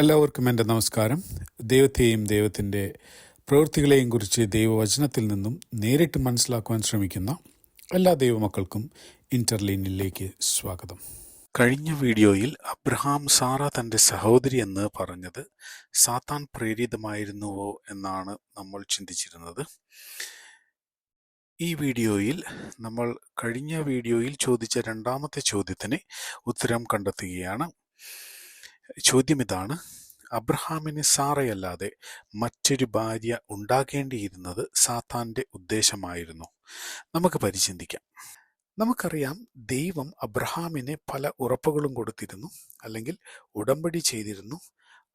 എല്ലാവർക്കും എന്റെ നമസ്കാരം. ദൈവത്തെയും ദൈവത്തിന്റെ പ്രവൃത്തികളെയും കുറിച്ച് ദൈവവചനത്തിൽ നിന്നും നേരിട്ട് മനസ്സിലാക്കുവാൻ ശ്രമിക്കുന്ന എല്ലാ ദൈവമക്കൾക്കും ഇന്റർലീനിലേക്ക് സ്വാഗതം. കഴിഞ്ഞ വീഡിയോയിൽ അബ്രഹാം സാറ തന്റെ സഹോദരി എന്ന് പറഞ്ഞത് സാത്താൻ പ്രേരിതമായിരുന്നുവോ എന്നാണ് നമ്മൾ ചിന്തിച്ചിരുന്നത്. ഈ വീഡിയോയിൽ നമ്മൾ കഴിഞ്ഞ വീഡിയോയിൽ ചോദിച്ച രണ്ടാമത്തെ ചോദ്യത്തിന് ഉത്തരം കണ്ടെത്തുകയാണ്. ചോദ്യം ഇതാണ്. അബ്രഹാമിന് സാറയല്ലാതെ മറ്റൊരു ഭാര്യ ഉണ്ടാകേണ്ടിയിരുന്നത് സാത്താന്റെ ഉദ്ദേശമായിരുന്നു. നമുക്ക് പരിചിന്തിക്കാം. നമുക്കറിയാം ദൈവം അബ്രഹാമിന് പല ഉറപ്പുകളും കൊടുത്തിരുന്നു അല്ലെങ്കിൽ ഉടമ്പടി ചെയ്തിരുന്നു.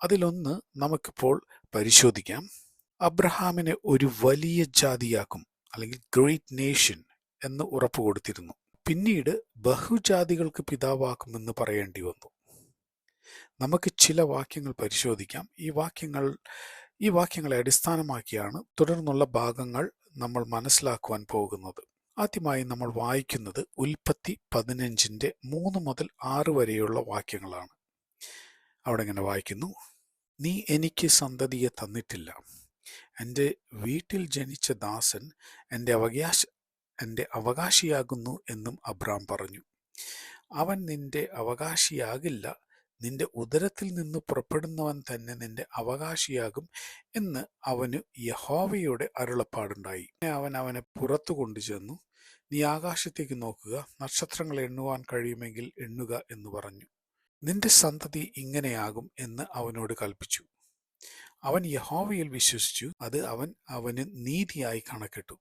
അതിലൊന്ന് നമുക്കിപ്പോൾ പരിശോധിക്കാം. അബ്രഹാമിനെ ഒരു വലിയ ജാതിയാക്കും അല്ലെങ്കിൽ ഗ്രേറ്റ് നേഷൻ എന്ന് ഉറപ്പ് കൊടുത്തിരുന്നു. പിന്നീട് ബഹുജാതികൾക്ക് പിതാവാക്കുമെന്ന് പറയേണ്ടി വന്നു. നമുക്ക് ചില വാക്യങ്ങൾ പരിശോധിക്കാം. ഈ വാക്യങ്ങൾ ഈ വാക്യങ്ങളെ അടിസ്ഥാനമാക്കിയാണ് തുടർന്നുള്ള ഭാഗങ്ങൾ നമ്മൾ മനസ്സിലാക്കുവാൻ പോകുന്നത്. ആദ്യമായി നമ്മൾ വായിക്കുന്നത് ഉൽപ്പത്തി പതിനഞ്ചിന്റെ മൂന്ന് മുതൽ ആറ് വരെയുള്ള വാക്യങ്ങളാണ്. അവിടെ ഇങ്ങനെ വായിക്കുന്നു നീ എനിക്ക് സന്തതിയെ തന്നിട്ടില്ല. എന്റെ വീട്ടിൽ ജനിച്ച ദാസൻ എന്റെ അവകാശ എന്റെ അവകാശിയാകുന്നു എന്നും അബ്രാം പറഞ്ഞു. അവൻ നിന്റെ അവകാശിയാകില്ല നിന്റെ ഉദരത്തിൽ നിന്ന് പുറപ്പെടുന്നവൻ തന്നെ നിന്റെ അവകാശിയാകും എന്ന് അവന് യഹോവയുടെ അരുളപ്പാടുണ്ടായി. അവൻ അവനെ പുറത്തു കൊണ്ടുചെന്നു. നീ ആകാശത്തേക്ക് നോക്കുക. നക്ഷത്രങ്ങൾ എണ്ണുവാൻ കഴിയുമെങ്കിൽ എണ്ണുക എന്ന് പറഞ്ഞു. നിന്റെ സന്തതി ഇങ്ങനെയാകും എന്ന് അവനോട് കൽപ്പിച്ചു അവൻ യഹോവയിൽ വിശ്വസിച്ചു. അത് അവൻ അവന് നീതിയായി കണക്കിട്ടു.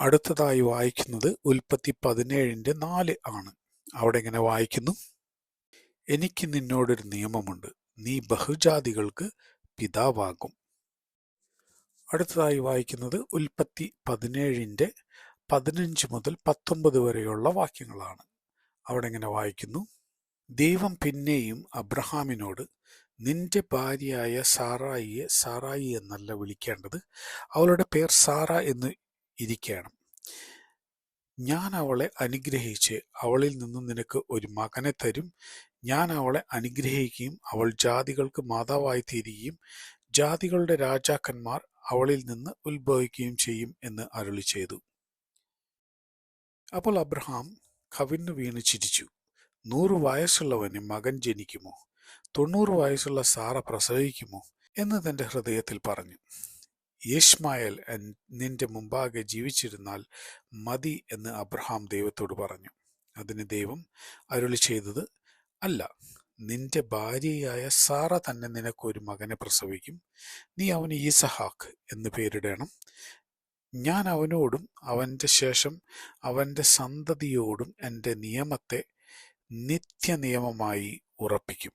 അടുത്തതായി വായിക്കുന്നത് ഉൽപ്പത്തി പതിനേഴിന്റെ നാല് ആണ്. അവിടെ ഇങ്ങനെ വായിക്കുന്നു? എനിക്ക് നിന്നോടൊരു നിയമമുണ്ട്. നീ ബഹുജാതികൾക്ക് പിതാവാകും. അടുത്തതായി വായിക്കുന്നത് ഉൽപ്പത്തി പതിനേഴിന്റെ പതിനഞ്ച് മുതൽ പത്തൊമ്പത് വരെയുള്ള വാക്യങ്ങളാണ്. അവിടെ ഇങ്ങനെ വായിക്കുന്നു? ദൈവം പിന്നെയും അബ്രഹാമിനോട് നിന്റെ ഭാര്യയായ സാറായിയെ സാറായി എന്നല്ല വിളിക്കേണ്ടത്. അവളുടെ പേർ സാറ എന്ന് ഇരിക്കണം. ഞാൻ അവളെ അനുഗ്രഹിച്ച് അവളിൽ നിന്നും നിനക്ക് ഒരു മകനെ തരും. ഞാൻ അവളെ അനുഗ്രഹിക്കുകയും അവൾ ജാതികൾക്ക് മാതാവായി തീരുകയും ജാതികളുടെ രാജാക്കന്മാർ അവളിൽ നിന്ന് ഉത്ഭവിക്കുകയും ചെയ്യും എന്ന് അരുളി ചെയ്തു. അപ്പോൾ അബ്രഹാം കവിന്നു വീണ് ചിരിച്ചു. നൂറ് വയസ്സുള്ളവന് മകൻ ജനിക്കുമോ? തൊണ്ണൂറ് വയസ്സുള്ള സാറ പ്രസവിക്കുമോ? എന്ന് തന്റെ ഹൃദയത്തിൽ പറഞ്ഞു. യേഷ്മായൽ നിന്റെ മുമ്പാകെ ജീവിച്ചിരുന്നാൽ മതി എന്ന് അബ്രഹാം ദൈവത്തോട് പറഞ്ഞു. അതിന് ദൈവം അരുളി ചെയ്തത് അല്ല നിന്റെ ഭാര്യയായ സാറ തന്നെ നിനക്ക് ഒരു മകനെ പ്രസവിക്കും. നീ അവന് ഈസഹാക്ക് എന്ന് പേരിടണം. ഞാൻ അവനോടും അവന്റെ ശേഷം അവന്റെ സന്തതിയോടും എന്റെ നിയമത്തെ നിത്യനിയമമായി ഉറപ്പിക്കും.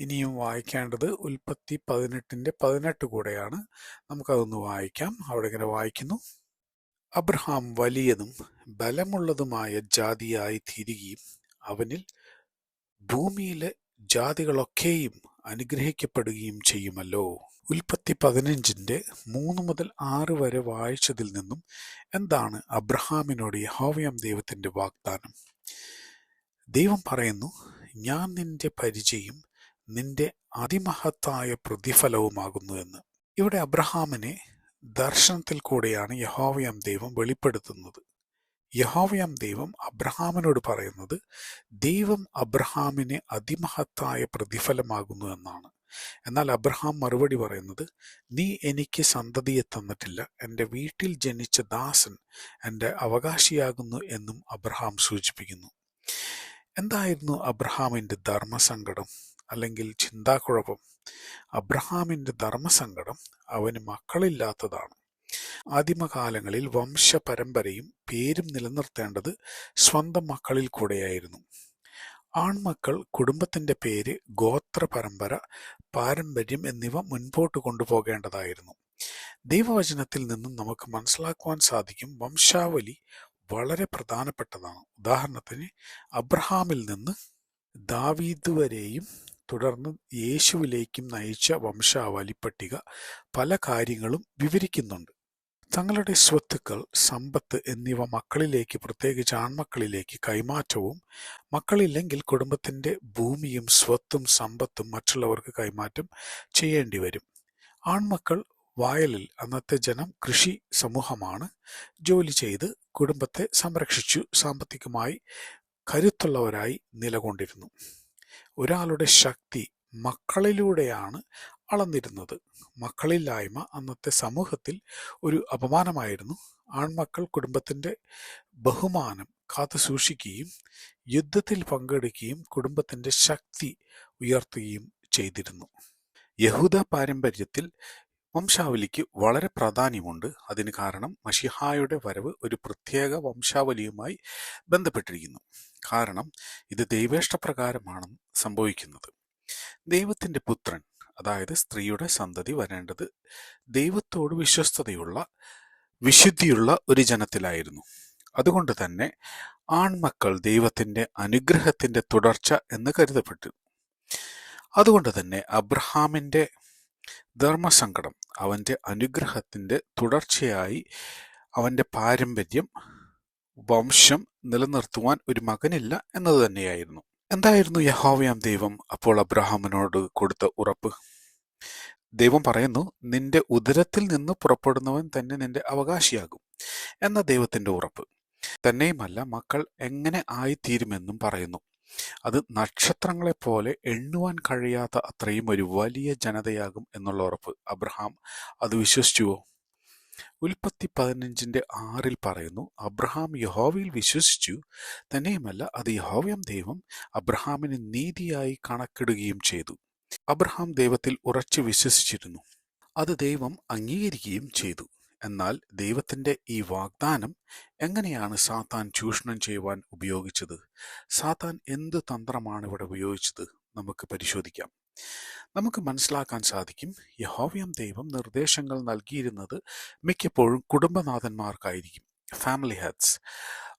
ഇനിയും വായിക്കേണ്ടത് ഉൽപ്പത്തി പതിനെട്ടിന്റെ പതിനെട്ട് കൂടെയാണ്. നമുക്കതൊന്ന് വായിക്കാം. അവിടെ ഇങ്ങനെ വായിക്കുന്നു. അബ്രഹാം വലിയതും ബലമുള്ളതുമായ ജാതിയായി തീരുകയും അവനിൽ ഭൂമിയിലെ ജാതികളൊക്കെയും അനുഗ്രഹിക്കപ്പെടുകയും ചെയ്യുമല്ലോ. ഉൽപ്പത്തി പതിനഞ്ചിന്റെ മൂന്ന് മുതൽ ആറ് വരെ വായിച്ചതിൽ നിന്നും എന്താണ് അബ്രഹാമിനോട് യഹോവയം ദൈവത്തിന്റെ വാഗ്ദാനം? ദൈവം പറയുന്നു ഞാൻ നിന്റെ പരിചയം നിന്റെ അതിമഹത്തായ പ്രതിഫലവുമാകുന്നു എന്ന്. ഇവിടെ അബ്രഹാമിനെ ദർശനത്തിൽ കൂടെയാണ് യഹോവയം ദൈവം വെളിപ്പെടുത്തുന്നത്. യഹോവയം ദൈവം അബ്രഹാമിനോട് പറയുന്നത് ദൈവം അബ്രഹാമിനെ അതിമഹത്തായ പ്രതിഫലമാകുന്നു എന്നാണ്. എന്നാൽ അബ്രഹാം മറുപടി പറയുന്നത് നീ എനിക്ക് സന്തതിയെ തന്നിട്ടില്ല. എന്റെ വീട്ടിൽ ജനിച്ച ദാസൻ എന്റെ അവകാശിയാകുന്നു എന്നും അബ്രഹാം സൂചിപ്പിക്കുന്നു. എന്തായിരുന്നു അബ്രഹാമിന്റെ ധർമ്മസങ്കടം? അല്ലെങ്കിൽ ചിന്താക്കുഴപ്പം അബ്രഹാമിന്റെ ധർമ്മസങ്കടം അവന് മക്കളില്ലാത്തതാണ്. ആദിമകാലങ്ങളിൽ വംശപരമ്പരയും പേരും നിലനിർത്തേണ്ടത് സ്വന്തം മക്കളിൽ കൂടെയായിരുന്നു. ആൺമക്കൾ കുടുംബത്തിന്റെ പേര് ഗോത്ര പരമ്പര പാരമ്പര്യം എന്നിവ മുൻപോട്ട് കൊണ്ടുപോകേണ്ടതായിരുന്നു. ദൈവവചനത്തിൽ നിന്നും നമുക്ക് മനസ്സിലാക്കുവാൻ സാധിക്കും വംശാവലി വളരെ പ്രധാനപ്പെട്ടതാണ്. ഉദാഹരണത്തിന് അബ്രഹാമിൽ നിന്ന് ദാവീദ് വരെയും തുടർന്ന് യേശുവിലേക്കും നയിച്ച വംശാവലി പട്ടിക പല കാര്യങ്ങളും വിവരിക്കുന്നുണ്ട്. തങ്ങളുടെ സ്വത്തുക്കൾ സമ്പത്ത് എന്നിവ മക്കളിലേക്ക് പ്രത്യേകിച്ച് ആൺമക്കളിലേക്ക് കൈമാറ്റവും മക്കളില്ലെങ്കിൽ കുടുംബത്തിന്റെ ഭൂമിയും സ്വത്തും സമ്പത്തും മറ്റുള്ളവർക്ക് കൈമാറ്റം ചെയ്യേണ്ടി വരും ആൺമക്കൾ വയലിൽ അന്നത്തെ ജനം കൃഷി സമൂഹമാണ്. ജോലി ചെയ്ത് കുടുംബത്തെ സംരക്ഷിച്ചു സാമ്പത്തികമായി കരുത്തുള്ളവരായി നിലകൊണ്ടിരുന്നു. ഒരാളുടെ ശക്തി മക്കളിലൂടെയാണ് അളന്നിരുന്നത്. മക്കളില്ലായ്മ അന്നത്തെ സമൂഹത്തിൽ ഒരു അപമാനമായിരുന്നു. ആൺമക്കൾ കുടുംബത്തിന്റെ ബഹുമാനം കാത്തു സൂക്ഷിക്കുകയും യുദ്ധത്തിൽ പങ്കെടുക്കുകയും കുടുംബത്തിന്റെ ശക്തി ഉയർത്തുകയും ചെയ്തിരുന്നു. യഹൂദ പാരമ്പര്യത്തിൽ വംശാവലിക്ക് വളരെ പ്രാധാന്യമുണ്ട്. അതിന് കാരണം മഷിഹായുടെ വരവ് ഒരു പ്രത്യേക വംശാവലിയുമായി ബന്ധപ്പെട്ടിരിക്കുന്നു. കാരണം ഇത് ദൈവേഷ്ടപ്രകാരമാണ് സംഭവിക്കുന്നത്. ദൈവത്തിന്റെ പുത്രൻ അതായത് സ്ത്രീയുടെ സന്തതി വരേണ്ടത് ദൈവത്തോട് വിശ്വസ്തതയുള്ള വിശുദ്ധിയുള്ള ഒരു ജനത്തിലായിരുന്നു. അതുകൊണ്ട് തന്നെ ആൺമക്കൾ ദൈവത്തിന്റെ അനുഗ്രഹത്തിന്റെ തുടർച്ച എന്ന് കരുതപ്പെട്ടു. അതുകൊണ്ട് തന്നെ അബ്രഹാമിന്റെ ധർമ്മസങ്കടം അവന്റെ അനുഗ്രഹത്തിന്റെ തുടർച്ചയായി അവന്റെ പാരമ്പര്യം വംശം നിലനിർത്തുവാൻ ഒരു മകനില്ല എന്നത് തന്നെയായിരുന്നു. എന്തായിരുന്നു യഹോവയാം ദൈവം അപ്പോൾ അബ്രഹാമിനോട് കൊടുത്ത ഉറപ്പ്? ദൈവം പറയുന്നു നിന്റെ ഉദരത്തിൽ നിന്ന് പുറപ്പെടുന്നവൻ തന്നെ നിന്റെ അവകാശിയാകും എന്ന ദൈവത്തിന്റെ ഉറപ്പ്. തന്നെയുമല്ല മക്കൾ എങ്ങനെ ആയിത്തീരുമെന്നും പറയുന്നു. അത് നക്ഷത്രങ്ങളെ പോലെ എണ്ണുവാൻ കഴിയാത്ത അത്രയും ഒരു വലിയ ജനതയാകും എന്നുള്ള ഉറപ്പ്. അബ്രഹാം അത് വിശ്വസിച്ചുവോ? ഉൽപ്പത്തി പതിനഞ്ചിന്റെ ആറിൽ പറയുന്നു അബ്രഹാം യഹോവയിൽ വിശ്വസിച്ചു. തന്നെയുമല്ല അത് യഹോവയം ദൈവം അബ്രഹാമിന് നീതിയായി കണക്കിടുകയും ചെയ്തു. അബ്രഹാം ദൈവത്തിൽ ഉറച്ചു വിശ്വസിച്ചിരുന്നു. അത് ദൈവം അംഗീകരിക്കുകയും ചെയ്തു. എന്നാൽ ദൈവത്തിന്റെ ഈ വാഗ്ദാനം എങ്ങനെയാണ് സാത്താൻ ചൂഷണം ചെയ്യുവാൻ ഉപയോഗിച്ചത്? സാത്താൻ എന്ത് തന്ത്രമാണ് ഇവിടെ ഉപയോഗിച്ചത്? നമുക്ക് പരിശോധിക്കാം. നമുക്ക് മനസ്സിലാക്കാൻ സാധിക്കും യഹോവ്യം ദൈവം നിർദ്ദേശങ്ങൾ നൽകിയിരുന്നത് മിക്കപ്പോഴും കുടുംബനാഥന്മാർക്കായിരിക്കും ഫാമിലി ഹെഡ്സ്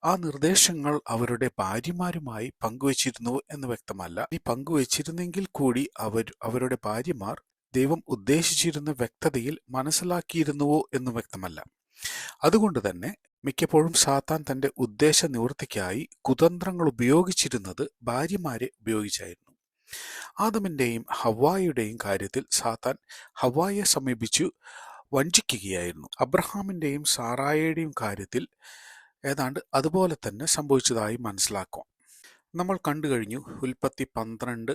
ആ നിർദ്ദേശങ്ങൾ അവരുടെ ഭാര്യമാരുമായി പങ്കുവച്ചിരുന്നു എന്ന് വ്യക്തമല്ല. ഈ പങ്കുവച്ചിരുന്നെങ്കിൽ കൂടി അവർ അവരുടെ ഭാര്യമാർ ദൈവം ഉദ്ദേശിച്ചിരുന്ന വ്യക്തതയിൽ മനസ്സിലാക്കിയിരുന്നുവോ എന്ന് വ്യക്തമല്ല. അതുകൊണ്ട് തന്നെ മിക്കപ്പോഴും സാത്താൻ തന്റെ ഉദ്ദേശ നിവൃത്തിക്കായി കുതന്ത്രങ്ങൾ ഉപയോഗിച്ചിരുന്നത് ഭാര്യമാരെ ഉപയോഗിച്ചായിരുന്നു. ആദമിന്റെയും ഹവായുടെയും കാര്യത്തിൽ സാത്താൻ ഹവായെ സമീപിച്ചു വഞ്ചിക്കുകയായിരുന്നു. അബ്രഹാമിന്റെയും സാറായയുടെയും കാര്യത്തിൽ ഏതാണ്ട് അതുപോലെ തന്നെ സംഭവിച്ചതായി മനസ്സിലാക്കാം. നമ്മൾ കണ്ടു കഴിഞ്ഞു ഉൽപ്പത്തി പന്ത്രണ്ട്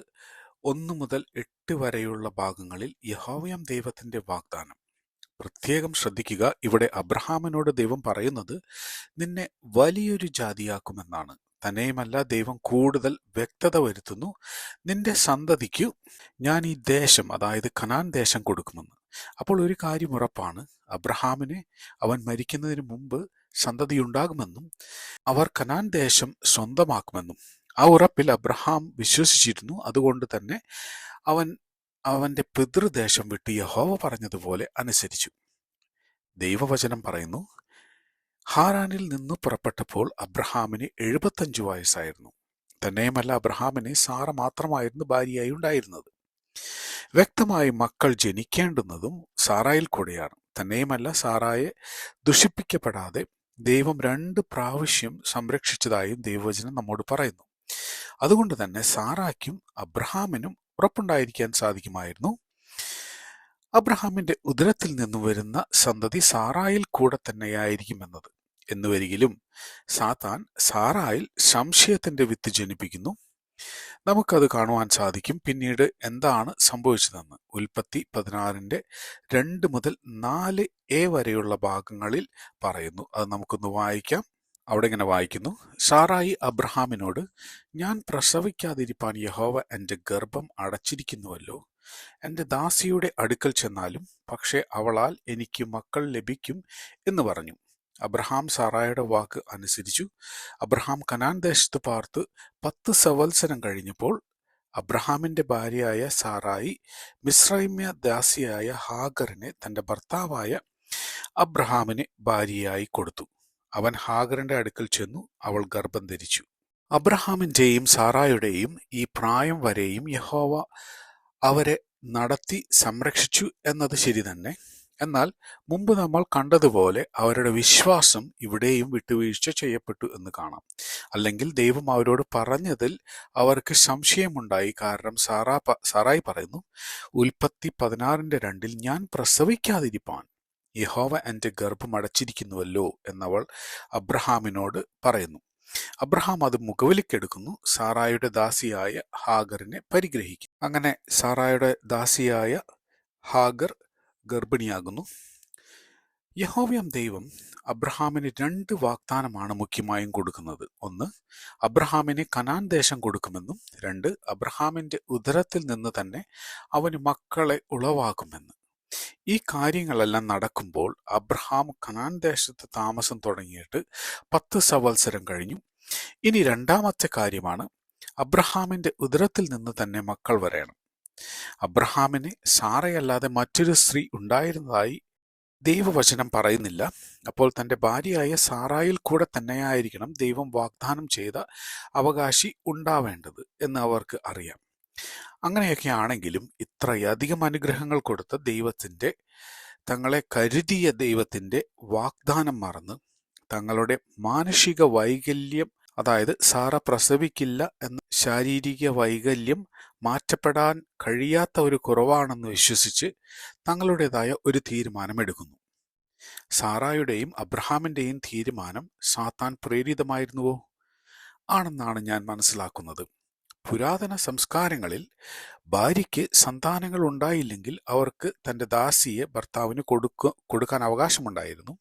ഒന്ന് മുതൽ എട്ട് വരെയുള്ള ഭാഗങ്ങളിൽ യഹോവയാം ദൈവത്തിന്റെ വാഗ്ദാനം. പ്രത്യേകം ശ്രദ്ധിക്കുക ഇവിടെ അബ്രഹാമിനോട് ദൈവം പറയുന്നത് നിന്നെ വലിയൊരു ജാതിയാക്കുമെന്നാണ്. തന്നെയുമല്ല ദൈവം കൂടുതൽ വ്യക്തത വരുത്തുന്നു. നിന്റെ സന്തതിക്കു ഞാൻ ഈ ദേശം അതായത് കനാൻ ദേശം കൊടുക്കുമെന്ന്. അപ്പോൾ ഒരു കാര്യം ഉറപ്പാണ് അബ്രഹാമിനെ അവൻ മരിക്കുന്നതിന് മുമ്പ് സന്തതിയുണ്ടാകുമെന്നും അവർ കനാൻ ദേശം സ്വന്തമാക്കുമെന്നും. ആ ഉറപ്പിൽ അബ്രഹാം വിശ്വസിച്ചിരുന്നു. അതുകൊണ്ട് തന്നെ അവൻ അവന്റെ പിതൃദേശം വിട്ട് യഹോവ പറഞ്ഞതുപോലെ അനുസരിച്ചു. ദൈവവചനം പറയുന്നു ഹാറാനിൽ നിന്ന് പുറപ്പെട്ടപ്പോൾ അബ്രഹാമിന് എഴുപത്തഞ്ചു വയസ്സായിരുന്നു. തന്നെയുമല്ല അബ്രഹാമിന് സാറ മാത്രമായിരുന്നു ഭാര്യയായി ഉണ്ടായിരുന്നത്. വ്യക്തമായി മക്കൾ ജനിക്കേണ്ടുന്നതും സാറായിൽ കൂടെയാണ്. തന്നെയുമല്ല സാറായെ ദുഷിപ്പിക്കപ്പെടാതെ ദൈവം രണ്ട് പ്രാവശ്യം സംരക്ഷിച്ചതായും ദൈവവചനം നമ്മോട് പറയുന്നു. അതുകൊണ്ട് തന്നെ സാറാക്കും അബ്രഹാമിനും ഉറപ്പുണ്ടായിരിക്കാൻ സാധിക്കുമായിരുന്നു. അബ്രഹാമിന്റെ ഉദരത്തിൽ നിന്നും വരുന്ന സന്തതി സാറായിൽ കൂടെ തന്നെയായിരിക്കുമെന്നത്. എന്നുവരികിലും സാത്താൻ സാറായിൽ സംശയത്തിന്റെ വിത്ത് ജനിപ്പിക്കുന്നു. നമുക്കത് കാണുവാൻ സാധിക്കും പിന്നീട് എന്താണ് സംഭവിച്ചതെന്ന്. ഉൽപ്പത്തി പതിനാറിന്റെ രണ്ട് മുതൽ നാല് എ വരെയുള്ള ഭാഗങ്ങളിൽ പറയുന്നു. അത് നമുക്കൊന്ന് വായിക്കാം. അവിടെ ഇങ്ങനെ വായിക്കുന്നു സാറായി അബ്രഹാമിനോട് ഞാൻ പ്രസവിക്കാതിരിപ്പാൻ യഹോവ എന്റെ ഗർഭം അടച്ചിരിക്കുന്നുവല്ലോ. എന്റെ ദാസിയുടെ അടുക്കൽ ചെന്നാലും പക്ഷേ അവളാൽ എനിക്ക് മക്കൾ ലഭിക്കും എന്ന് പറഞ്ഞു. അബ്രഹാം സാറായുടെ വാക്ക് അനുസരിച്ചു. അബ്രഹാം കനാൻ ദേശത്ത് പാർത്ത്. പത്ത് സവത്സരം കഴിഞ്ഞപ്പോൾ അബ്രഹാമിന്റെ ഭാര്യയായ സാറായി മിശ്രൈമ്യ ദാസിയായ ഹാഗറിനെ തന്റെ ഭർത്താവായ അബ്രഹാമിന് ഭാര്യയായി കൊടുത്തു. അവൻ ഹാഗറിന്റെ അടുക്കൽ ചെന്നു അവൾ ഗർഭം ധരിച്ചു. അബ്രഹാമിന്റെയും സാറായുടെയും ഈ പ്രായം വരെയും യഹോവ അവരെ നടത്തി സംരക്ഷിച്ചു എന്നത് ശരി തന്നെ. എന്നാൽ മുമ്പ് നമ്മൾ കണ്ടതുപോലെ അവരുടെ വിശ്വാസം ഇവിടെയും വിട്ടുവീഴ്ച ചെയ്യപ്പെട്ടു എന്ന് കാണാം. അല്ലെങ്കിൽ ദൈവം അവരോട് പറഞ്ഞതിൽ അവർക്ക് സംശയമുണ്ടായി. കാരണം സാറാ സാറായി പറയുന്നു ഉൽപ്പത്തി പതിനാറിന്റെ രണ്ടിൽ ഞാൻ പ്രസവിക്കാതിരിപ്പാൻ യഹോവ എന്റെ ഗർഭം അടച്ചിരിക്കുന്നുവല്ലോ എന്നവൾ അബ്രഹാമിനോട് പറയുന്നു. അബ്രഹാം അത് മുഖവിലിക്കെടുക്കുന്നു. സാറായുടെ ദാസിയായ ഹാഗറിനെ പരിഗ്രഹിക്കും അങ്ങനെ സാറായുടെ ദാസിയായ ഹാഗർ ഗർഭിണിയാകുന്നു. യഹോവ്യം ദൈവം അബ്രഹാമിന് രണ്ട് വാഗ്ദാനമാണ് മുഖ്യമായും കൊടുക്കുന്നത്. ഒന്ന് അബ്രഹാമിന് കനാൻ ദേശം കൊടുക്കുമെന്നും രണ്ട് അബ്രഹാമിന്റെ ഉദരത്തിൽ നിന്ന് തന്നെ അവന് മക്കളെ ഉളവാക്കുമെന്ന്. ഈ കാര്യങ്ങളെല്ലാം നടക്കുമ്പോൾ അബ്രഹാം കനാൻ ദേശത്ത് താമസം തുടങ്ങിയിട്ട് പത്ത് സവത്സരം കഴിഞ്ഞു. ഇനി രണ്ടാമത്തെ കാര്യമാണ് അബ്രഹാമിന്റെ ഉദരത്തിൽ നിന്ന് തന്നെ മക്കൾ വരേണം. അബ്രഹാമിന് സാറയല്ലാതെ മറ്റൊരു സ്ത്രീ ഉണ്ടായിരുന്നതായി ദൈവവചനം പറയുന്നില്ല. അപ്പോൾ തന്റെ ഭാര്യയായ സാറായിൽ കൂടെ തന്നെയായിരിക്കണം ദൈവം വാഗ്ദാനം ചെയ്ത അവകാശി ഉണ്ടാവേണ്ടത് എന്ന് അവർക്ക് അറിയാം. അങ്ങനെയൊക്കെ ആണെങ്കിലും ഇത്രയധികം അനുഗ്രഹങ്ങൾ കൊടുത്ത ദൈവത്തിന്റെ തങ്ങളെ കരുതിയ ദൈവത്തിന്റെ വാഗ്ദാനം മറന്ന് തങ്ങളുടെ മാനുഷിക വൈകല്യം അതായത് സാറ പ്രസവിക്കില്ല എന്ന ശാരീരിക വൈകല്യം മാറ്റപ്പെടാൻ കഴിയാത്ത ഒരു കുറവാണെന്ന് വിശ്വസിച്ച് തങ്ങളുടേതായ ഒരു തീരുമാനമെടുക്കുന്നു. സാറായുടെയും അബ്രഹാമിന്റെയും തീരുമാനം സാത്താൻ പ്രേരിതമായിരുന്നുവോ? ആണെന്നാണ് ഞാൻ മനസ്സിലാക്കുന്നത്. പുരാതന സംസ്കാരങ്ങളിൽ ഭാര്യയ്ക്ക് സന്താനങ്ങൾ ഉണ്ടായില്ലെങ്കിൽ അവർക്ക് തന്റെ ദാസിയെ ഭർത്താവിന് കൊടുക്ക കൊടുക്കാൻ അവകാശമുണ്ടായിരുന്നു.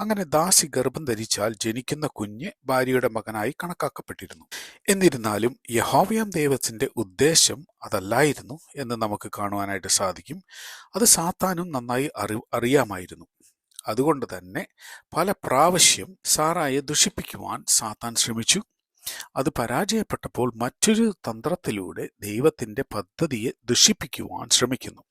അങ്ങനെ ദാസി ഗർഭം ധരിച്ചാൽ ജനിക്കുന്ന കുഞ്ഞ് ഭാര്യയുടെ മകനായി കണക്കാക്കപ്പെട്ടിരുന്നു. എന്നിരുന്നാലും യഹോവയാം ദൈവത്തിന്റെ ഉദ്ദേശം അതല്ലായിരുന്നു എന്ന് നമുക്ക് കാണുവാനായിട്ട് സാധിക്കും. അത് സാത്താനും നന്നായി അറി അറിയാമായിരുന്നു. അതുകൊണ്ട് തന്നെ പല പ്രാവശ്യം സാറായെ ദുഷിപ്പിക്കുവാൻ സാത്താൻ ശ്രമിച്ചു. അത് പരാജയപ്പെട്ടപ്പോൾ മറ്റൊരു തന്ത്രത്തിലൂടെ ദൈവത്തിന്റെ പദ്ധതിയെ ദുഷിപ്പിക്കുവാൻ ശ്രമിക്കുന്നു.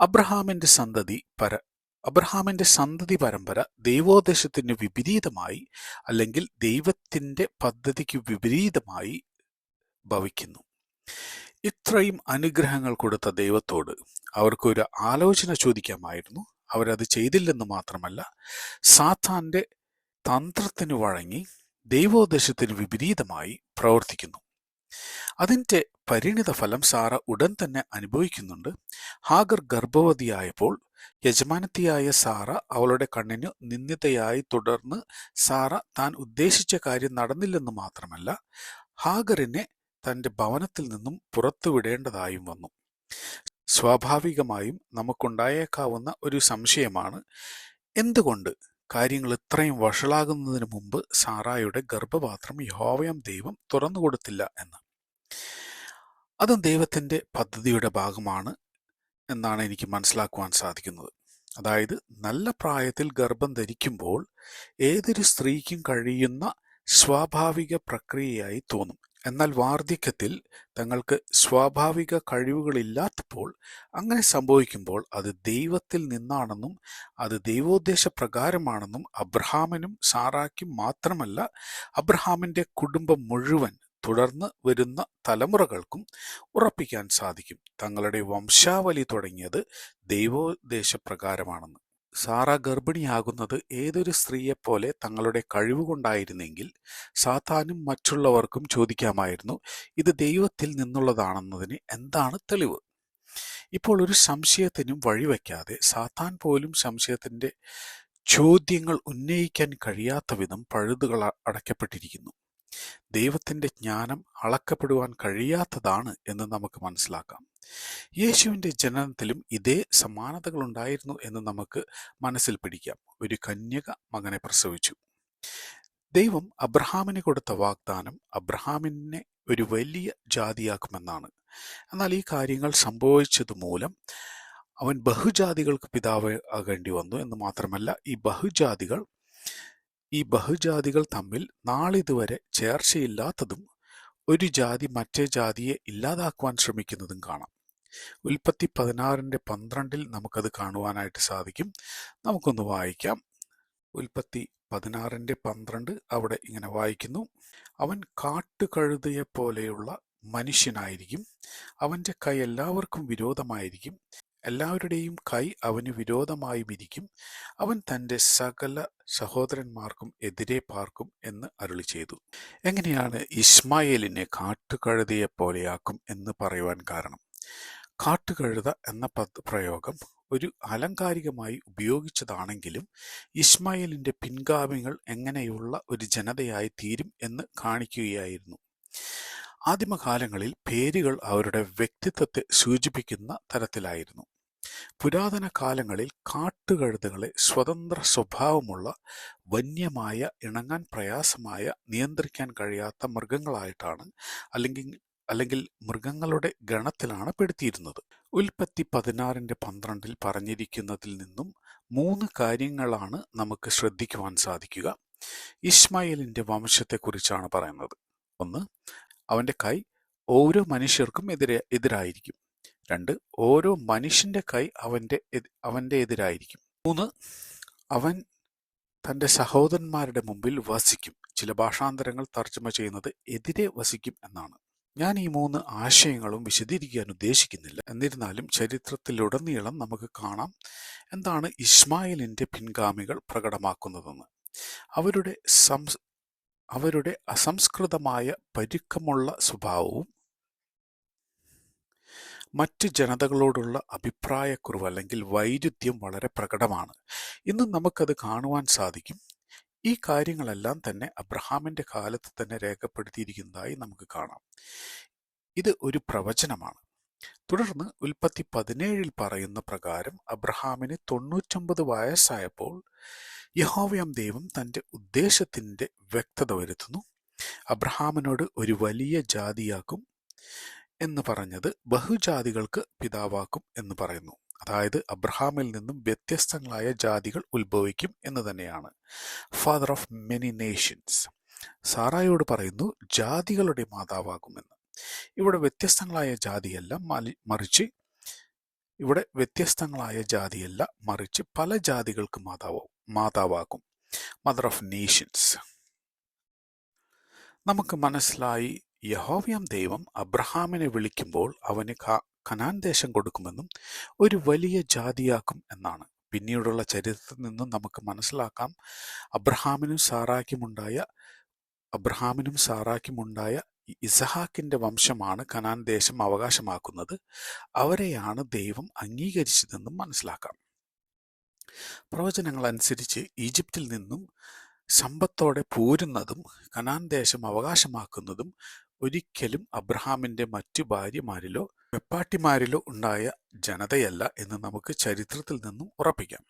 അബ്രഹാമിന്റെ സന്തതി പര അബ്രഹാമിന്റെ സന്തതി പരമ്പര ദൈവോദ്ദേശത്തിന് വിപരീതമായി അല്ലെങ്കിൽ ദൈവത്തിന്റെ പദ്ധതിക്ക് വിപരീതമായി ഭവിക്കുന്നു. ഇത്രയും അനുഗ്രഹങ്ങൾ കൊടുത്ത ദൈവത്തോട് അവർക്കൊരു ആലോചന ചോദിക്കാമായിരുന്നു. അവരത് ചെയ്തില്ലെന്ന് മാത്രമല്ല സാത്താന്റെ തന്ത്രത്തിന് വഴങ്ങി ദൈവോദ്ദേശത്തിന് വിപരീതമായി പ്രവർത്തിക്കുന്നു. അതിന്റെ പരിണിത ഫലം സാറ ഉടൻ തന്നെ അനുഭവിക്കുന്നുണ്ട്. ഹാഗർ ഗർഭവതിയായപ്പോൾ യജമാനത്തിയായ സാറ അവളുടെ കണ്ണിനു നിന്ദിതയായി തുടർന്ന് സാറ താൻ ഉദ്ദേശിച്ച കാര്യം നടന്നില്ലെന്ന് മാത്രമല്ല ഹാഗറിനെ തന്റെ ഭവനത്തിൽ നിന്നും പുറത്തുവിടേണ്ടതായും വന്നു. സ്വാഭാവികമായും നമുക്കുണ്ടായേക്കാവുന്ന ഒരു സംശയമാണ് എന്തുകൊണ്ട് കാര്യങ്ങൾ ഇത്രയും വഷളാകുന്നതിന് മുമ്പ് സാറായുടെ ഗർഭപാത്രം യഹോവയം ദൈവം തുറന്നുകൊടുത്തില്ല എന്ന്. അതും ദൈവത്തിന്റെ പദ്ധതിയുടെ ഭാഗമാണ് എന്നാണ് എനിക്ക് മനസ്സിലാക്കുവാൻ സാധിക്കുന്നത്. അതായത് നല്ല പ്രായത്തിൽ ഗർഭം ധരിക്കുമ്പോൾ ഏതൊരു സ്ത്രീക്കും കഴിയുന്ന സ്വാഭാവിക പ്രക്രിയയായി തോന്നും. എന്നാൽ വാർദ്ധക്യത്തിൽ തങ്ങൾക്ക് സ്വാഭാവിക കഴിവുകളില്ലാത്തപ്പോൾ അങ്ങനെ സംഭവിക്കുമ്പോൾ അത് ദൈവത്തിൽ നിന്നാണെന്നും അത് ദൈവോദ്ദേശ പ്രകാരമാണെന്നും അബ്രഹാമിനും സാറാക്കും മാത്രമല്ല അബ്രഹാമിന്റെ കുടുംബം മുഴുവൻ തുടർന്ന് വരുന്ന തലമുറകൾക്കും ഉറപ്പിക്കാൻ സാധിക്കും. തങ്ങളുടെ വംശാവലി തുടങ്ങിയത് ദൈവോദ്ദേശപ്രകാരമാണെന്ന്. സാറ ഗർഭിണിയാകുന്നത് ഏതൊരു സ്ത്രീയെപ്പോലെ തങ്ങളുടെ കഴിവുകൊണ്ടായിരുന്നെങ്കിൽ സാത്താനും മറ്റുള്ളവർക്കും ചോദിക്കാമായിരുന്നു ഇത് ദൈവത്തിൽ നിന്നുള്ളതാണെന്നതിന് എന്താണ് തെളിവ്? ഇപ്പോൾ ഒരു സംശയത്തിനും വഴിവെക്കാതെ സാത്താൻ പോലും സംശയത്തിന്റെ ചോദ്യങ്ങൾ ഉന്നയിക്കാൻ കഴിയാത്ത വിധം പഴുതുകൾ അടയ്ക്കപ്പെട്ടിരിക്കുന്നു. ദൈവത്തിന്റെ ജ്ഞാനം അളക്കപ്പെടുവാൻ കഴിയാത്തതാണ് എന്ന് നമുക്ക് മനസ്സിലാക്കാം. യേശുവിന്റെ ജനനത്തിലും ഇതേ സമാനതകൾ ഉണ്ടായിരുന്നു എന്ന് നമുക്ക് മനസ്സിൽ പിടിക്കാം. ഒരു കന്യക മകനെ പ്രസവിച്ചു. ദൈവം അബ്രഹാമിന് കൊടുത്ത വാഗ്ദാനം അബ്രഹാമിനെ ഒരു വലിയ ജാതിയാക്കുമെന്നാണ്. എന്നാൽ ഈ കാര്യങ്ങൾ സംഭവിച്ചത് മൂലം അവൻ ബഹുജാതികൾക്ക് പിതാവ് ആകേണ്ടി വന്നു എന്ന് മാത്രമല്ല ഈ ബഹുജാതികൾ ഈ ബഹുജാതികൾ തമ്മിൽ നാളിതുവരെ ചേർച്ചയില്ലാത്തതും ഒരു ജാതി മറ്റേ ജാതിയെ ഇല്ലാതാക്കുവാൻ ശ്രമിക്കുന്നതും കാണാം. ഉൽപ്പത്തി പതിനാറിന്റെ പന്ത്രണ്ടിൽ നമുക്കത് കാണുവാനായിട്ട് സാധിക്കും. നമുക്കൊന്ന് വായിക്കാം. ഉൽപ്പത്തി പതിനാറിന്റെ പന്ത്രണ്ട് അവിടെ ഇങ്ങനെ വായിക്കുന്നു. അവൻ കാട്ടുകഴുതയെ പോലെയുള്ള മനുഷ്യനായിരിക്കും. അവന്റെ കൈ എല്ലാവർക്കും വിരോധമായിരിക്കും. എല്ലാവരുടെയും കൈ അവന് വിരോധമായി വിരിക്കും. അവൻ തന്റെ സകല സഹോദരന്മാർക്കും എതിരെ പാർക്കും എന്ന് അരുളി ചെയ്തു. എങ്ങനെയാണ് ഇസ്മായേലിനെ കാട്ടുകഴുതയെ പോലെയാക്കും എന്ന് പറയുവാൻ കാരണം? കാട്ടുകഴുത എന്ന പദ പ്രയോഗം ഒരു അലങ്കാരികമായി ഉപയോഗിച്ചതാണെങ്കിലും ഇസ്മായേലിന്റെ പിൻഗാമികൾ എങ്ങനെയുള്ള ഒരു ജനതയായി തീരും എന്ന് കാണിക്കുകയായിരുന്നു. ആദിമകാലങ്ങളിൽ പേരുകൾ അവരുടെ വ്യക്തിത്വത്തെ സൂചിപ്പിക്കുന്ന തരത്തിലായിരുന്നു. പുരാതന കാലങ്ങളിൽ കാട്ടുകഴുതകളെ സ്വതന്ത്ര സ്വഭാവമുള്ള വന്യമായ ഇണങ്ങാൻ പ്രയാസമായ നിയന്ത്രിക്കാൻ കഴിയാത്ത മൃഗങ്ങളായിട്ടാണ് അല്ലെങ്കിൽ അല്ലെങ്കിൽ മൃഗങ്ങളുടെ ഗണത്തിലാണ് പെടുത്തിയിരുന്നത്. ഉൽപ്പത്തി പതിനാറിന്റെ പന്ത്രണ്ടിൽ പറഞ്ഞിരിക്കുന്നതിൽ നിന്നും മൂന്ന് കാര്യങ്ങളാണ് നമുക്ക് ശ്രദ്ധിക്കുവാൻ സാധിക്കുക. ഇസ്മായിലിന്റെ വംശത്തെക്കുറിച്ചാണ് പറയുന്നത്. ഒന്ന് അവന്റെ കൈ ഓരോ മനുഷ്യർക്കും എതിരെ എതിരായിരിക്കും. രണ്ട് ഓരോ മനുഷ്യന്റെ കൈ അവന്റെ അവന്റെ എതിരായിരിക്കും. മൂന്ന് അവൻ തന്റെ സഹോദരന്മാരുടെ മുമ്പിൽ വസിക്കും. ചില ഭാഷാന്തരങ്ങൾ തർജമ ചെയ്യുന്നത് എതിരെ വസിക്കും എന്നാണ്. ഞാൻ ഈ മൂന്ന് ആശയങ്ങളും വിശദീകരിക്കാൻ ഉദ്ദേശിക്കുന്നില്ല. എന്നിരുന്നാലും ചരിത്രത്തിലുടനീളം നമുക്ക് കാണാം എന്താണ് ഇസ്മായിലിന്റെ പിൻഗാമികൾ പ്രകടമാക്കുന്നതെന്ന്. അവരുടെ സംസ് അവരുടെ അസംസ്കൃതമായ പരുക്കമുള്ള സ്വഭാവവും മറ്റ് ജനതകളോടുള്ള അഭിപ്രായക്കുറവ് അല്ലെങ്കിൽ വൈരുദ്ധ്യം വളരെ പ്രകടമാണ്. ഇന്ന് നമുക്കത് കാണുവാൻ സാധിക്കും. ഈ കാര്യങ്ങളെല്ലാം തന്നെ അബ്രഹാമിന്റെ കാലത്ത് തന്നെ രേഖപ്പെടുത്തിയിരിക്കുന്നതായി നമുക്ക് കാണാം. ഇത് ഒരു പ്രവചനമാണ്. തുടർന്ന് ഉൽപ്പത്തി പതിനേഴിൽ പറയുന്ന പ്രകാരം അബ്രഹാമിന് തൊണ്ണൂറ്റൊമ്പത് വയസ്സായപ്പോൾ യഹോവയാം ദൈവം തന്റെ ഉദ്ദേശത്തിന്റെ വ്യക്തത വരുത്തുന്നു. അബ്രഹാമിനോട് ഒരു വലിയ ജാതിയാക്കും. എന്ന് പറഞ്ഞത് ബഹുജാതികൾക്ക് പിതാവാക്കും എന്ന് പറയുന്നു. അതായത് അബ്രഹാമിൽ നിന്നും വ്യത്യസ്തങ്ങളായ ജാതികൾ ഉത്ഭവിക്കും എന്ന് തന്നെയാണ്. ഫാദർ ഓഫ് മെനി നേഷൻസ് സാറായോട് പറയുന്നു ജാതികളുടെ മാതാവാകുമെന്ന്. ഇവിടെ വ്യത്യസ്തങ്ങളായ ജാതിയല്ല മറിച്ച് ഇവിടെ വ്യത്യസ്തങ്ങളായ ജാതിയല്ല മറിച്ച് പല ജാതികൾക്ക് മാതാവും മാതാവാകും. മദർ ഓഫ് നേഷൻസ് നമുക്ക് മനസ്സിലായി യഹോവയാം ദൈവം അബ്രഹാമിനെ വിളിക്കുമ്പോൾ അവന് കനാൻ ദേശം കൊടുക്കുമെന്നും ഒരു വലിയ ജാതിയാക്കും എന്നാണ്. പിന്നീടുള്ള ചരിത്രത്തിൽ നിന്നും നമുക്ക് മനസ്സിലാക്കാം. അബ്രഹാമിനും സാറാക്കുമുണ്ടായ അബ്രഹാമിനും സാറാക്കുമുണ്ടായ ഇസഹാക്കിന്റെ വംശമാണ് കനാൻ ദേശം അവകാശമാക്കുന്നത്. അവരെയാണ് ദൈവം അംഗീകരിച്ചതെന്നും മനസ്സിലാക്കാം. പ്രവചനങ്ങൾ അനുസരിച്ച് ഈജിപ്തിൽ നിന്നും സമ്പത്തോടെ പോരുന്നതും കനാൻ ദേശം അവകാശമാക്കുന്നതും ഒരിക്കലും അബ്രഹാമിന്റെ മറ്റു ഭാര്യമാരിലോ വെപ്പാട്ടിമാരിലോ ഉണ്ടായ ജനതയല്ല എന്ന് നമുക്ക് ചരിത്രത്തിൽ നിന്നും ഉറപ്പിക്കാം.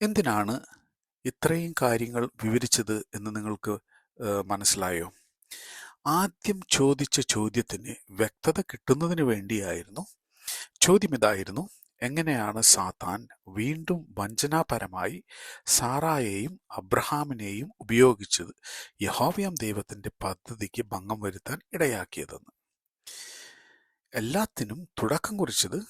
എന്തിനാണ് ഇത്രയും കാര്യങ്ങൾ വിവരിച്ചത് എന്ന് നിങ്ങൾക്ക് മനസ്സിലായോ? ആദ്യം ചോദിച്ച ചോദ്യത്തിന് വ്യക്തത കിട്ടുന്നതിന് വേണ്ടിയായിരുന്നു ചോദ്യം ഇതായിരുന്നു എങ്ങനെയാണ് സാത്താൻ വീണ്ടും വഞ്ചനാപരമായി സാറായെയും അബ്രഹാമിനെയും ഉപയോഗിച്ചത്? യഹോവയാം ദൈവത്തിന്റെ പദ്ധതിക്ക് ഭംഗം വരുത്താൻ ഇടയാക്കിയതെന്ന്. എല്ലാത്തിനും തുടക്കം കുറിച്ചത്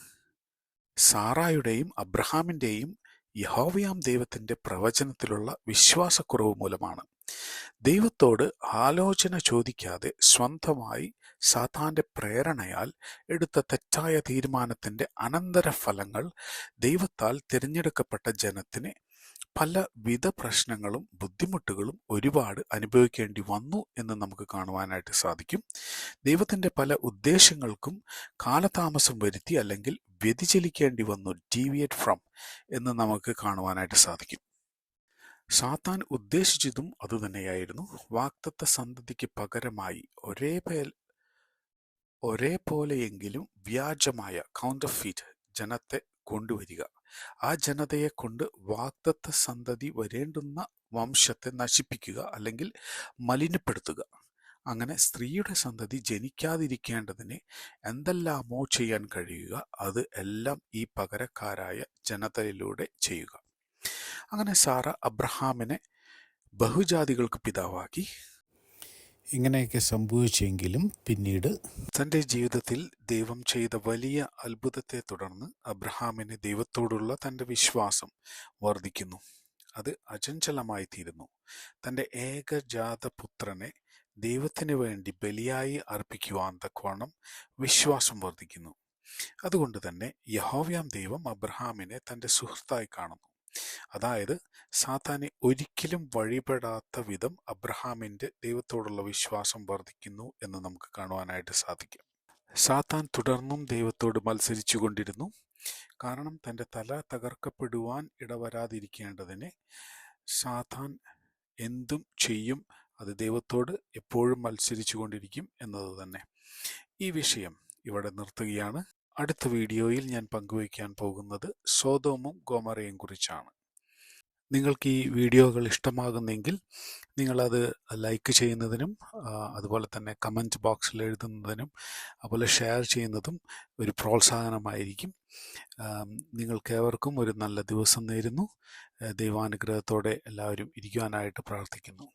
സാറായുടെയും അബ്രഹാമിന്റെയും യഹോവയാം ദൈവത്തിന്റെ പ്രവചനത്തിലുള്ള വിശ്വാസക്കുറവ് മൂലമാണ്. ദൈവത്തോട് ആലോചന ചോദിക്കാതെ സ്വന്തമായി സാത്താന്റെ പ്രേരണയാൽ എടുത്ത തെറ്റായ തീരുമാനത്തിന്റെ അനന്തരഫലങ്ങൾ ദൈവത്താൽ തിരഞ്ഞെടുക്കപ്പെട്ട ജനത്തിന് പല വിധ പ്രശ്നങ്ങളും ബുദ്ധിമുട്ടുകളും ഒരുപാട് അനുഭവിക്കേണ്ടി വന്നു എന്ന് നമുക്ക് കാണുവാനായിട്ട് സാധിക്കും. ദൈവത്തിന്റെ പല ഉദ്ദേശങ്ങൾക്കും കാലതാമസം വരുത്തി അല്ലെങ്കിൽ വ്യതിചലിക്കേണ്ടി വന്നു ഡീവിയേറ്റ് ഫ്രം എന്ന് നമുക്ക് കാണുവാനായിട്ട് സാധിക്കും. സാത്താൻ ഉദ്ദേശിച്ചതും അതുതന്നെയായിരുന്നു. വാക്തത്വ സന്തതിക്ക് പകരമായി ഒരേ പേൽ ഒരേപോലെയെങ്കിലും വ്യാജമായ കൗണ്ടർ ഫീറ്റ് ജനത്തെ കൊണ്ടുവരിക. ആ ജനതയെ കൊണ്ട് വാക്തത്വ സന്തതി വരേണ്ടുന്ന വംശത്തെ നശിപ്പിക്കുക അല്ലെങ്കിൽ മലിനപ്പെടുത്തുക. അങ്ങനെ സ്ത്രീയുടെ സന്തതി ജനിക്കാതിരിക്കേണ്ടതിന് എന്തെല്ലാമോ ചെയ്യാൻ കഴിയുക അത് എല്ലാം ഈ പകരക്കാരായ ജനതയിലൂടെ ചെയ്യുക. അങ്ങനെ സാറ അബ്രഹാമിനെ ബഹുജാതികൾക്ക് പിതാവാക്കി. ഇങ്ങനെയൊക്കെ സംഭവിച്ചെങ്കിലും പിന്നീട് തന്റെ ജീവിതത്തിൽ ദൈവം ചെയ്ത വലിയ അത്ഭുതത്തെ തുടർന്ന് അബ്രഹാമിന് ദൈവത്തോടുള്ള തന്റെ വിശ്വാസം വർദ്ധിക്കുന്നു. അത് അചഞ്ചലമായി തീരുന്നു. തന്റെ ഏകജാത പുത്രനെ ദൈവത്തിന് വേണ്ടി ബലിയായി അർപ്പിക്കുവാൻ തക്കവണ്ണം വിശ്വാസം വർദ്ധിക്കുന്നു. അതുകൊണ്ട് തന്നെ യഹോവ്യാം ദൈവം അബ്രഹാമിനെ തന്റെ സുഹൃത്തായി കാണുന്നു. അതായത് സാത്താനെ ഒരിക്കലും വഴിപെടാത്ത വിധം അബ്രഹാമിന്റെ ദൈവത്തോടുള്ള വിശ്വാസം വർദ്ധിക്കുന്നു എന്ന് നമുക്ക് കാണുവാനായിട്ട് സാധിക്കും. സാത്താൻ തുടർന്നും ദൈവത്തോട് മത്സരിച്ചു കൊണ്ടിരുന്നു കാരണം തന്റെ തല തകർക്കപ്പെടുവാൻ ഇടവരാതിരിക്കേണ്ടതിനെ സാത്താൻ എന്തും ചെയ്യും അത് ദൈവത്തോട് എപ്പോഴും മത്സരിച്ചു കൊണ്ടിരിക്കും എന്നത് തന്നെ. ഈ വിഷയം ഇവിടെ നിർത്തുകയാണ്. അടുത്ത വീഡിയോയിൽ ഞാൻ പങ്കുവയ്ക്കാൻ പോകുന്നത് സോതോമും ഗോമറയും കുറിച്ചാണ്. നിങ്ങൾക്ക് ഈ വീഡിയോകൾ ഇഷ്ടമാകുന്നെങ്കിൽ നിങ്ങളത് ലൈക്ക് ചെയ്യുന്നതിനും അതുപോലെ തന്നെ കമന്റ് ബോക്സിൽ എഴുതുന്നതിനും അതുപോലെ ഷെയർ ചെയ്യുന്നതും ഒരു പ്രോത്സാഹനമായിരിക്കും. നിങ്ങൾക്ക് നിങ്ങൾക്കേവർക്കും ഒരു നല്ല ദിവസം നേരുന്നു. ദൈവാനുഗ്രഹത്തോടെ എല്ലാവരും ഇരിക്കുവാനായിട്ട് പ്രാർത്ഥിക്കുന്നു.